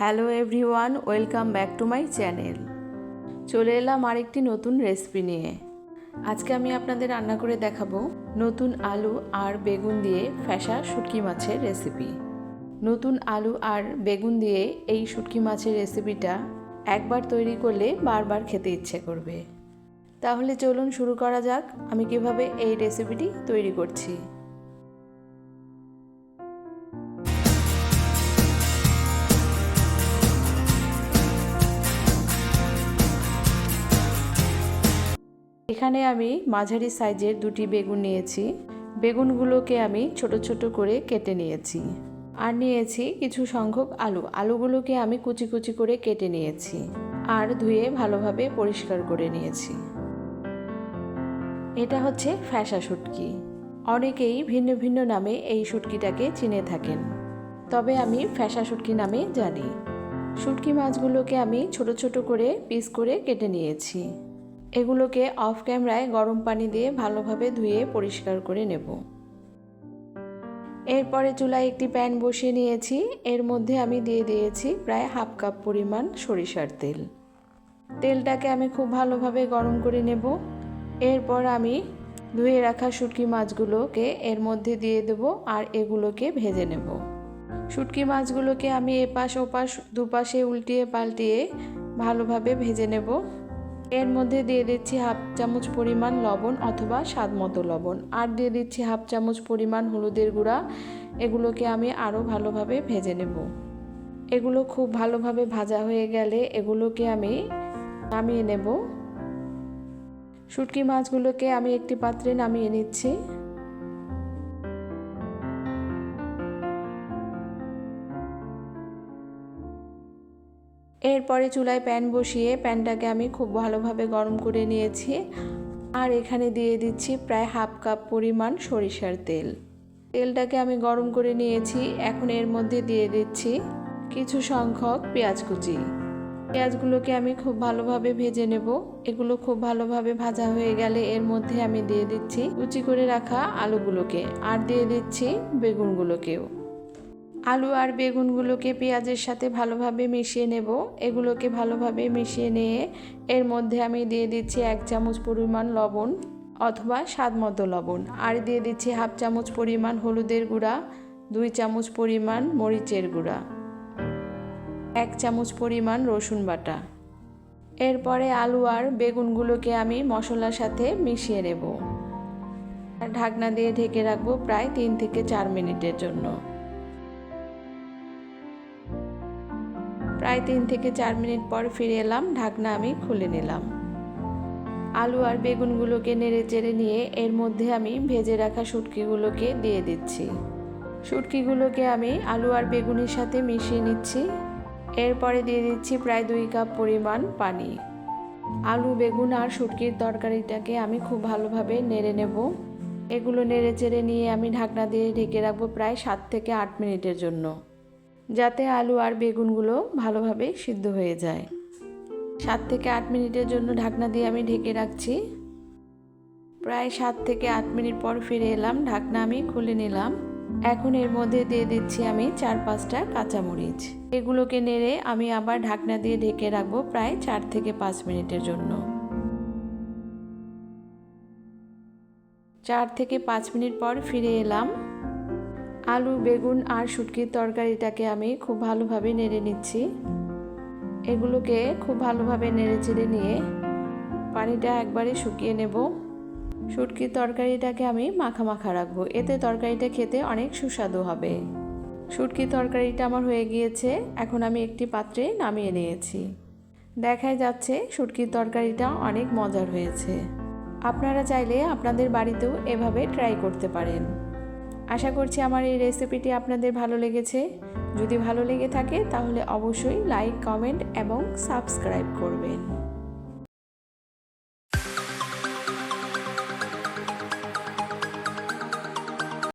Hello everyone, welcome back to my channel. চলে এলাম আরেকটি নতুন রেসিপি নিয়ে। আজকে আমি আপনাদের রান্না করে দেখাবো নতুন আলু আর বেগুন দিয়ে ফ্যাসা শুটকি মাছের রেসিপি। নতুন আলু আর বেগুন দিয়ে এই শুটকি মাছের রেসিপিটা একবার তৈরি করলে বারবার খেতে ইচ্ছে করবে। তাহলে চলুন শুরু করা যাক, আমি কীভাবে এই রেসিপিটি তৈরি করছি। এখানে আমি মাঝারি সাইজের দুটি বেগুন নিয়েছি। বেগুনগুলোকে আমি ছোট ছোট করে কেটে নিয়েছি। আর নিয়েছি কিছু সংখ্যক আলু। আলুগুলোকে আমি কুচি কুচি করে কেটে নিয়েছি। আর ধুয়ে ভালোভাবে পরিষ্কার করে নিয়েছি। এটা হচ্ছে ফ্যাসা শুটকি। অনেকেই ভিন্ন ভিন্ন নামে এই শুটকিটাকে চিনে থাকেন। তবে আমি ফ্যাসা শুটকি নামে জানি। শুটকি মাছগুলোকে আমি ছোট ছোট করে পিস করে কেটে নিয়েছি। এগুলোকে অফ ক্যামেরায় গরম পানি দিয়ে ভালোভাবে ধুয়ে পরিষ্কার করে নেব। এরপরে চুলায় একটি প্যান বসিয়ে নিয়েছি। এর মধ্যে আমি দিয়ে দিয়েছি প্রায় হাফ কাপ পরিমাণ সরিষার তেল। তেলটাকে আমি খুব ভালোভাবে গরম করে নেব। এরপর আমি ধুয়ে রাখা শুটকি মাছগুলোকে এর মধ্যে দিয়ে দেব আর এগুলোকে ভেজে নেব। শুটকি মাছগুলোকে আমি এপাশ ওপাশ দুপাশে উল্টিয়ে পাল্টিয়ে ভালোভাবে ভেজে নেব। এর মধ্যে দিয়ে দিচ্ছি হাফ চামচ পরিমাণ লবণ অথবা স্বাদ মতো লবণ। আর দিয়ে দিচ্ছি হাফ চামচ পরিমাণ হলুদের গুঁড়া। এগুলোকে আমি আরও ভালোভাবে ভেজে নেব। এগুলো খুব ভালোভাবে ভাজা হয়ে গেলে এগুলোকে আমি নামিয়ে নেব। শুটকি মাছগুলোকে আমি একটি পাত্রে নামিয়ে নিচ্ছি। এরপরে চুলায় প্যান বসিয়ে প্যানটাকে আমি খুব ভালোভাবে গরম করে নিয়েছি। আর এখানে দিয়ে দিচ্ছি প্রায় হাফ কাপ পরিমাণ সরিষার তেল। তেলটাকে আমি গরম করে নিয়েছি। এখন এর মধ্যে দিয়ে দিচ্ছি কিছু সংখ্যক পেঁয়াজ কুচি। পেঁয়াজগুলোকে আমি খুব ভালোভাবে ভেজে নেব। এগুলো খুব ভালোভাবে ভাজা হয়ে গেলে এর মধ্যে আমি দিয়ে দিচ্ছি কুচি করে রাখা আলুগুলোকে। আর দিয়ে দিচ্ছি বেগুনগুলোকেও। আলু আর বেগুনগুলোকে পেঁয়াজের সাথে ভালোভাবে মিশিয়ে নেব। এগুলোকে ভালোভাবে মিশিয়ে নিয়ে এর মধ্যে আমি দিয়ে দিচ্ছি এক চামচ পরিমাণ লবণ অথবা স্বাদ মতো লবণ। আর দিয়ে দিচ্ছি হাফ চামচ পরিমাণ হলুদের গুঁড়া, দুই চামচ পরিমাণ মরিচের গুঁড়া, এক চামচ পরিমাণ রসুন বাটা। এরপরে আলু আর বেগুনগুলোকে আমি মশলার সাথে মিশিয়ে নেব। ঢাকনা দিয়ে ঢেকে রাখব প্রায় তিন থেকে চার মিনিটের জন্য। প্রায় তিন থেকে চার মিনিট পর ফিরে এলাম, ঢাকনা আমি খুলে নিলাম। আলু আর বেগুনগুলোকে নেড়ে চেড়ে নিয়ে এর মধ্যে আমি ভেজে রাখা শুটকিগুলোকে দিয়ে দিচ্ছি। শুটকিগুলোকে আমি আলু আর বেগুনের সাথে মিশিয়ে নিচ্ছি। এরপরে দিয়ে দিচ্ছি প্রায় দুই কাপ পরিমাণ পানি। আলু, বেগুন আর শুটকির তরকারিটাকে আমি খুব ভালোভাবে নেড়ে নেব। এগুলো নেড়ে চেড়ে নিয়ে আমি ঢাকনা দিয়ে ঢেকে রাখব প্রায় সাত থেকে আট মিনিটের জন্য। যাতে আলু আর বেগুনগুলো ভালোভাবে সিদ্ধ হয়ে যায়। সাত থেকে আট মিনিটের জন্য ঢাকনা দিয়ে আমি ঢেকে রাখছি। প্রায় সাত থেকে আট মিনিট পর ফিরে এলাম, ঢাকনা আমি খুলে নিলাম। এখন এর মধ্যে দিয়ে দিচ্ছি আমি চার পাঁচটা কাঁচামরিচ। এগুলোকে নেড়ে আমি আবার ঢাকনা দিয়ে ঢেকে রাখব প্রায় চার থেকে পাঁচ মিনিটের জন্য। চার থেকে পাঁচ মিনিট পর ফিরে এলাম। আলু, বেগুন আর শুটকির তরকারিটাকে আমি খুব ভালোভাবে নেড়ে নিচ্ছি। এগুলোকে খুব ভালোভাবে নেড়ে চেড়ে নিয়ে পানিটা একবারে শুকিয়ে নেব। শুটকির তরকারিটাকে আমি মাখা মাখা রাখব। এতে তরকারিটা খেতে অনেক সুস্বাদু হবে। শুটকির তরকারিটা আমার হয়ে গিয়েছে। এখন আমি একটি পাত্রে নামিয়ে নিয়েছি। দেখাই যাচ্ছে শুটকির তরকারিটা অনেক মজার হয়েছে। আপনারা চাইলে আপনাদের বাড়িতেও এভাবে ট্রাই করতে পারেন। আশা করছি আমার এই রেসিপিটি আপনাদের ভালো লেগেছে। যদি ভালো লেগে থাকে, তাহলে অবশ্যই লাইক কমেন্ট এবং সাবস্ক্রাইব করবেন।